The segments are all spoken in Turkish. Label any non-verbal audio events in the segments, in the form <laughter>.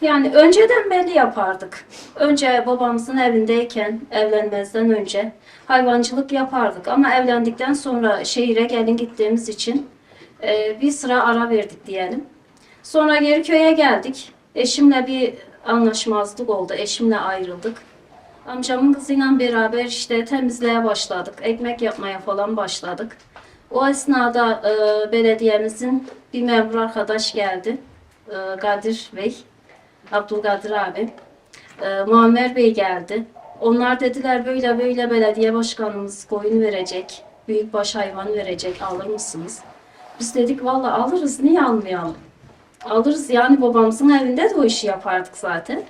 Yani önceden belli yapardık. Önce babamızın evindeyken, evlenmezden önce hayvancılık yapardık. Ama evlendikten sonra şehire gelin gittiğimiz için e, bir sıra ara verdik diyelim. Sonra geri köye geldik. Eşimle bir anlaşmazlık oldu. Eşimle ayrıldık. Amcamın kızıyla beraber işte temizliğe başladık. Ekmek yapmaya falan başladık. O esnada e, belediyemizin bir memur arkadaş geldi. E, Kadir Bey. Abdülkadir abi. E, Muammer Bey geldi. Onlar dediler böyle böyle belediye başkanımız koyun verecek. Büyükbaş hayvan verecek. Alır mısınız? Biz dedik valla alırız. Niye almayalım? Alırız yani babamızın evinde de o işi yapardık zaten.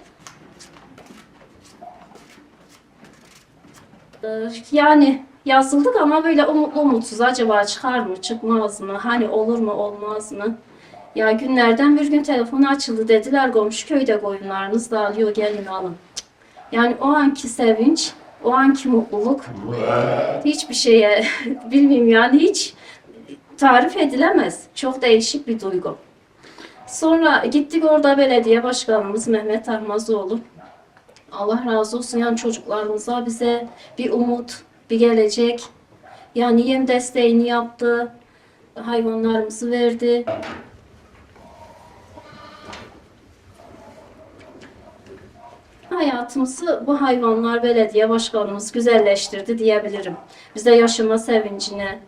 Ee, Yani yazıldık ama böyle umutlu umutsuz acaba çıkar mı çıkmaz mı hani olur mu olmaz mı? Ya günlerden bir gün telefonu açıldı dediler komşu köyde koyunlarınız da alıyor gelin alın. Yani o anki sevinç, o anki mutluluk hiçbir şeye <laughs> bilmiyorum yani hiç tarif edilemez. Çok değişik bir duygu. Sonra gittik orada belediye başkanımız Mehmet Ahmazoğlu. Allah razı olsun yani çocuklarımıza bize bir umut, bir gelecek. Yani yem desteğini yaptı. Hayvanlarımızı verdi. Hayatımızı bu hayvanlar belediye başkanımız güzelleştirdi diyebilirim. Bize yaşama sevincine,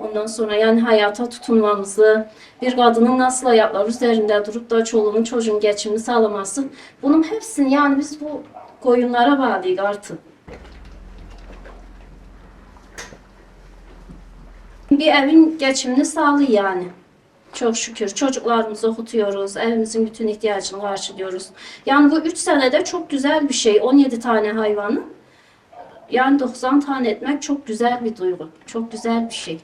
ondan sonra yani hayata tutunmamızı, bir kadının nasıl ayaklar üzerinde durup da çoluğunun çocuğun geçimini sağlaması, bunun hepsini yani biz bu koyunlara bağlıyız artık. Bir evin geçimini sağlıyor yani. Çok şükür çocuklarımızı okutuyoruz, evimizin bütün ihtiyacını karşılıyoruz. Yani bu 3 senede çok güzel bir şey. 17 tane hayvanı. Yani 90 tane etmek çok güzel bir duygu. Çok güzel bir şey.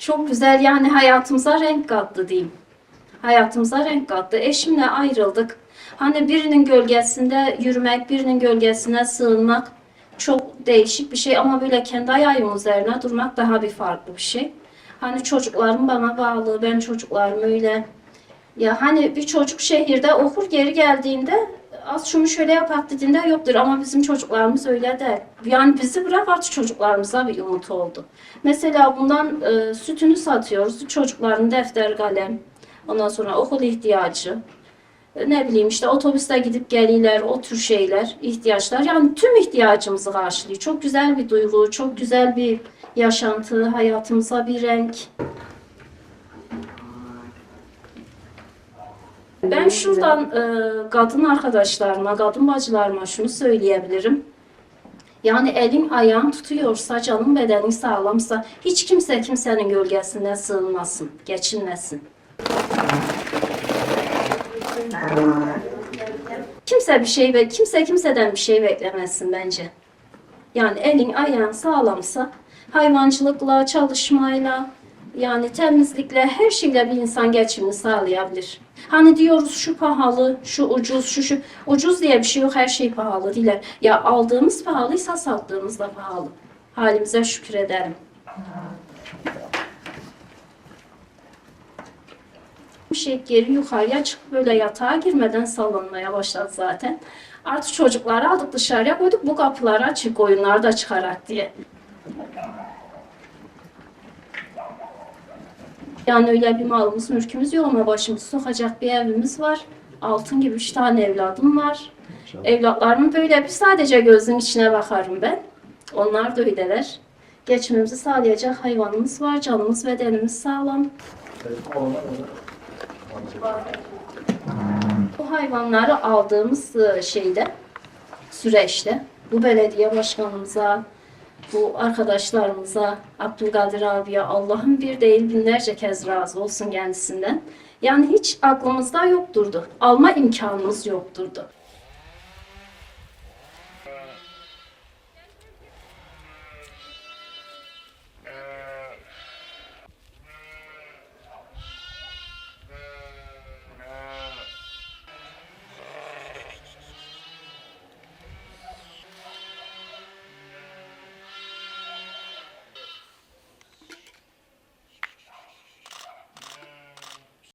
Çok güzel yani hayatımıza renk kattı diyeyim. Hayatımıza renk kattı. Eşimle ayrıldık. Hani birinin gölgesinde yürümek, birinin gölgesine sığınmak çok değişik bir şey ama böyle kendi ayağım üzerine durmak daha bir farklı bir şey. Hani çocuklarım bana bağlı, ben çocuklarım öyle. Ya hani bir çocuk şehirde okur geri geldiğinde az şunu şöyle yapak dediğinde yoktur ama bizim çocuklarımız öyle değil. Yani bizi bırak artık çocuklarımıza bir umut oldu. Mesela bundan e, sütünü satıyoruz. Çocukların defter, kalem, ondan sonra okul ihtiyacı, ne bileyim işte otobüste gidip geliyorlar, o tür şeyler, ihtiyaçlar. Yani tüm ihtiyacımızı karşılıyor. Çok güzel bir duygu, çok güzel bir yaşantı, hayatımıza bir renk. Ben şuradan e, kadın arkadaşlarıma, kadın bacılarıma şunu söyleyebilirim. Yani elin ayağın tutuyorsa, canın bedenin sağlamsa hiç kimse kimsenin gölgesine sığınmasın, geçinmesin. Kimse bir şey ve kimse kimseden bir şey beklemesin bence. Yani elin ayağın sağlamsa hayvancılıkla, çalışmayla, yani temizlikle, her şeyle bir insan geçimini sağlayabilir. Hani diyoruz şu pahalı, şu ucuz, şu şu. Ucuz diye bir şey yok, her şey pahalı değil. Ya aldığımız pahalıysa sattığımız da pahalı. Halimize şükür ederim. Geri yukarıya çıkıp böyle yatağa girmeden sallanmaya başladı zaten. Artık çocukları aldık dışarıya koyduk bu kapıları açık oyunlar da çıkarak diye. Yani öyle bir malımız mülkümüz yok ama başımızı sokacak bir evimiz var. Altın gibi üç tane evladım var. Evlatlarımın böyle bir sadece gözün içine bakarım ben. Onlar da öyleler. Geçimimizi sağlayacak hayvanımız var. Canımız bedenimiz sağlam. Bu hayvanları aldığımız e, şeyde, süreçte bu belediye başkanımıza, bu arkadaşlarımıza, Abdülkadir abiye Allah'ın bir değil binlerce kez razı olsun kendisinden. Yani hiç aklımızda yokturdu. Alma imkanımız yokturdu.